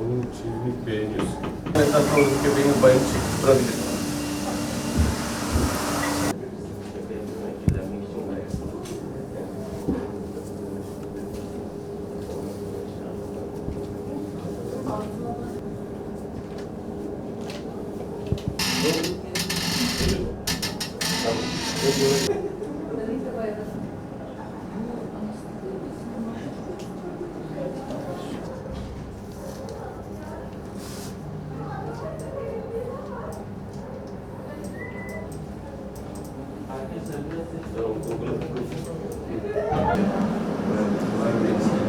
Onun çizimlik beğeniyorsun. Mesela sonraki benim bayım çekip durabilir.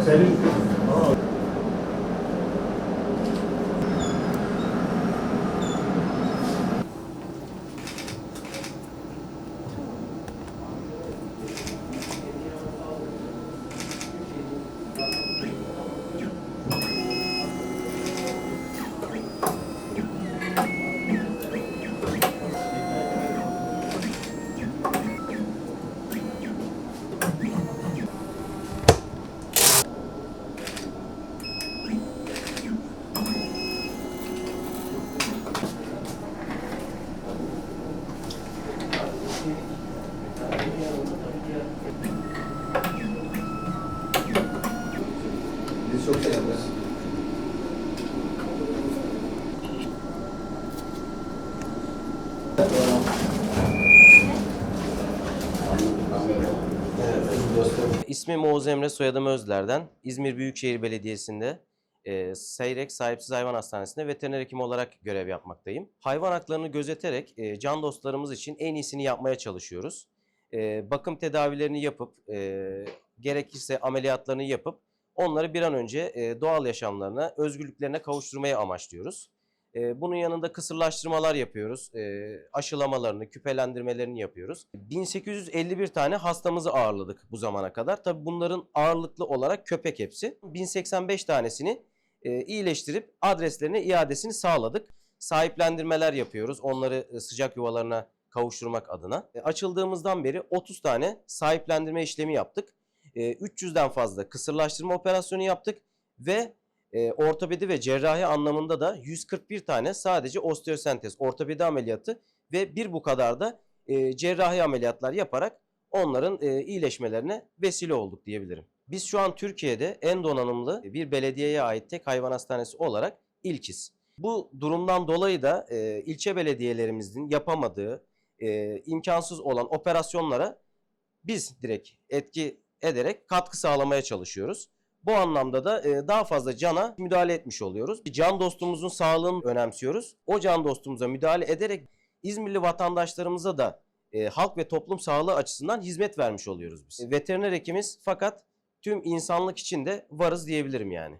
Senin Biz çok selamlar. İsmim Oğuz Emre, soyadım Özler'den. İzmir Büyükşehir Belediyesi'nde e, Seyrek Sahipsiz Hayvan Hastanesi'nde veteriner hekim olarak görev yapmaktayım. Hayvan haklarını gözeterek e, can dostlarımız için en iyisini yapmaya çalışıyoruz. E, bakım tedavilerini yapıp, e, gerekirse ameliyatlarını yapıp onları bir an önce e, doğal yaşamlarına, özgürlüklerine kavuşturmayı amaçlıyoruz. E, bunun yanında kısırlaştırmalar yapıyoruz. E, aşılamalarını, küpelendirmelerini yapıyoruz. 1851 tane hastamızı ağırladık bu zamana kadar. Tabii bunların ağırlıklı olarak köpek hepsi. 1085 tanesini iyileştirip adreslerine iadesini sağladık. Sahiplendirmeler yapıyoruz. Onları sıcak yuvalarına kavuşturmak adına. Açıldığımızdan beri 30 tane sahiplendirme işlemi yaptık. E, 300'den fazla kısırlaştırma operasyonu yaptık ve e, ortopedi ve cerrahi anlamında da 141 tane sadece osteosentez, ortopedi ameliyatı ve bir bu kadar da e, cerrahi ameliyatlar yaparak onların e, iyileşmelerine vesile olduk diyebilirim. Biz şu an Türkiye'de en donanımlı bir belediyeye ait tek hayvan hastanesi olarak ilkiz. Bu durumdan dolayı da e, ilçe belediyelerimizin yapamadığı e, imkansız olan operasyonlara biz direkt etki ederek katkı sağlamaya çalışıyoruz. Bu anlamda da e, daha fazla cana müdahale etmiş oluyoruz. Can dostumuzun sağlığını önemsiyoruz. O can dostumuza müdahale ederek İzmirli vatandaşlarımıza da e, halk ve toplum sağlığı açısından hizmet vermiş oluyoruz biz. E, veteriner hekimiz fakat tüm insanlık için de varız diyebilirim yani.